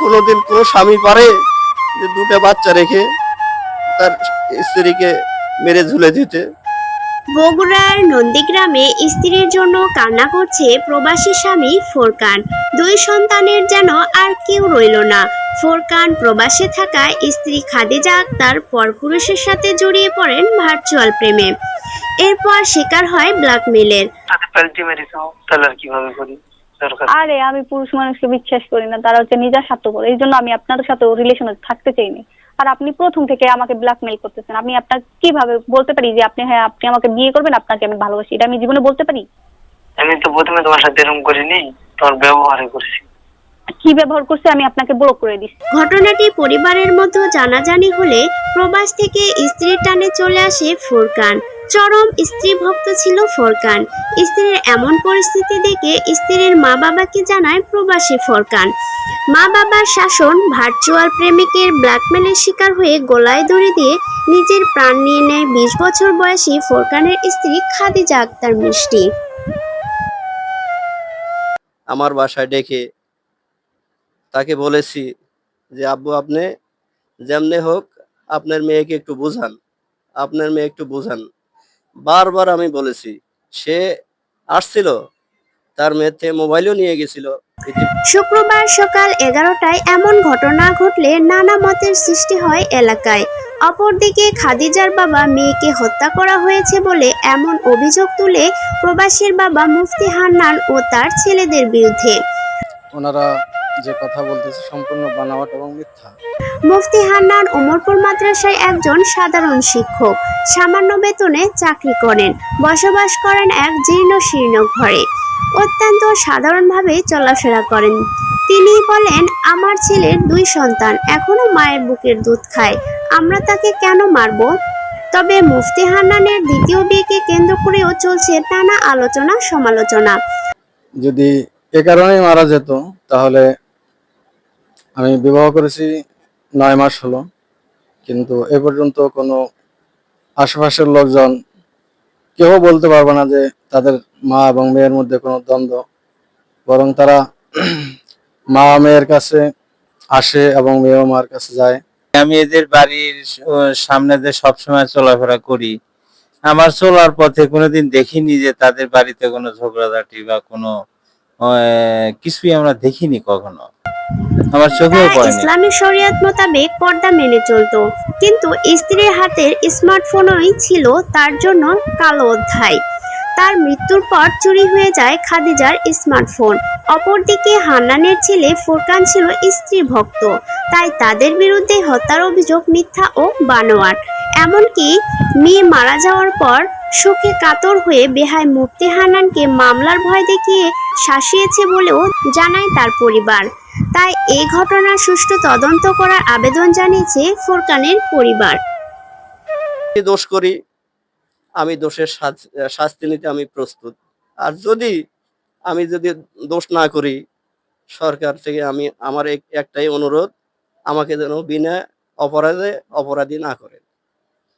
কোনোদিন কোনো স্বামী পারে যে দুটো বাচ্চা রেখে তার স্ত্রীকে মেরে ঝুলে দিতে। বগুড়ার নন্দীগ্রামে স্ত্রীর জন্য কান্না করছে প্রবাসী স্বামী ফোরকান। দুই সন্তানের যেন আর কেউ রইল না। ফোরকান প্রবাসে থাকা স্ত্রী খাদিজা আক্তার পরপুরুষের সাথে জড়িয়ে পড়েন ভার্চুয়াল প্রেমে। এরপর শিকার হয় ব্ল্যাকমেলের। সাথে তাহলে কীভাবে করি? দরকার আরে আমি পুরুষ মানুষকে বিশ্বাস করি না তারা হচ্ছে নিজের স্বার্থপর। এই জন্য আমি আপনার সাথে রিলেশনে থাকতে চাইনি। আর আপনি প্রথম থেকে আমাকে ব্ল্যাকমেল করতেছেন। আমি আপনার কীভাবে বলতে পারি যে আপনি হ্যাঁ আপনি আমাকে বিয়ে করবেন আপনাকে আমি ভালোবাসি? এটা আমি জীবনে বলতে পারি? আমি তো প্রথমে তোমার সাথে এরকম করিনি তোমার ব্যবহারই করছি। কি ব্যবহার করছে আমি আপনাকে ব্লক করে দিচ্ছি ঘটনাটি পরিবারের মধ্যে জানাজানি হলে প্রবাস থেকে স্ত্রীর টানে চলে আসে ফোরকান। চরম স্ত্রী ভক্ত ছিল ফোরকান। স্ত্রীর এমন পরিস্থিতি দেখে স্ত্রীর মা বাবাকে জানায় প্রবাসী ফোরকান। মা বাবার শাসন ভার্চুয়াল প্রেমিকের ব্ল্যাকমেলের শিকার হয়ে গলায় দড়ি দিয়ে নিজের প্রাণ নিয়ে নেয় বিশ বছর বয়সী ফোরকানের স্ত্রী খাদিজা আক্তার মিষ্টি। আমার বাসায় ডেকে তাকে বলেছি যে, আব্বু, আপনি যেমনে হোক আপনার মেয়েকে একটু বুঝান। আপনার মেয়ে একটু বুঝান। বারবার আমি বলেছি সে আসছিল তার থেকে মোবাইলও নিয়ে গেছিল। শুক্রবার সকাল এগারোটায় এমন ঘটনা ঘটলে নানা মতের সৃষ্টি হয় এলাকায়। অপরদিকে খাদিজার বাবা মেয়েকে হত্যা করা হয়েছে বলে এমন অভিযোগ তুলে প্রবাসীর বাবা মুফতি হান্নান ও তার ছেলেদের বিরুদ্ধে। ওনারা যে কথা বলতেছে সম্পূর্ণ বানাওয়াট এবং মিথ্যা। মুফতি হান্নান ওমরপুর মাদ্রাসায় একজন সাধারণ শিক্ষক। সামান্য বেতনে চাকরি করেন। বসবাস করেন এক জীর্ণ শীর্ণ ঘরে। অত্যন্ত সাধারণভাবে চলাফেরা করেন। তিনি বলেন, আমার ছেলের দুই সন্তান, এখনও মায়ের বুকের দুধ খায়। আমরা তাকে কেন মারব? তবে মুফতি হান্নানের দ্বিতীয় বিয়েকে কেন্দ্র করেও চলছে নানা আলোচনা, সমালোচনা। যদি এ কারণেই মারা যেত, তাহলে আমি বিবাহ করেছি নয় মাস হলো। কিন্তু এ পর্যন্ত কোনো আশেপাশের লোকজন কেউ বলতে পারবে না যে তাদের মা এবং মেয়ের মধ্যে কোনো দ্বন্দ্ব। বরং তারা মা মেয়ের কাছে আসে এবং মেয়েও মার কাছে যায়। আমি এদের বাড়ির সামনে দিয়ে সবসময় চলাফেরা করি। আমার চলার পথে কোনোদিন দেখিনি যে তাদের বাড়িতে কোনো ঝগড়াঝাটি বা কোনো কিছুই আমরা দেখিনি কখনো। আমার চোখেও ইসলামী শরিয়ত মোতাবেক পর্দা মেনে চলতো। কিন্তু স্ত্রীর হাতের স্মার্টফোনই ছিল তার জন্য কালো অধ্যায়। তার মৃত্যুর পর চুরি হয়ে যায় খাদিজার স্মার্টফোন। অপরদিকে হান্নানের ছেলে ফুরকান ছিল স্ত্রী ভক্ত। তাই তাদের বিরুদ্ধে হত্যার অভিযোগ মিথ্যা ও বানোয়াট। এমনকি মেয়ে মারা যাওয়ার পর শোকে কাতর হয়ে বেহাই মুফতি হান্নানকে মামলার ভয় দেখিয়ে শাসিয়েছে বলেও জানায় তার পরিবার। তাই এই ঘটনার সুষ্ঠু তদন্ত করার আবেদন জানিয়েছে ফোরকানের পরিবার। দোষ করি, আমি দোষের শাস্তি নিতে আমি প্রস্তুত। আর যদি আমি যদি দোষ না করি, সরকার থেকে আমি, আমার এক- একটাই অনুরোধ, আমাকে যেন বিনা অপরাধে অপরাধী না করে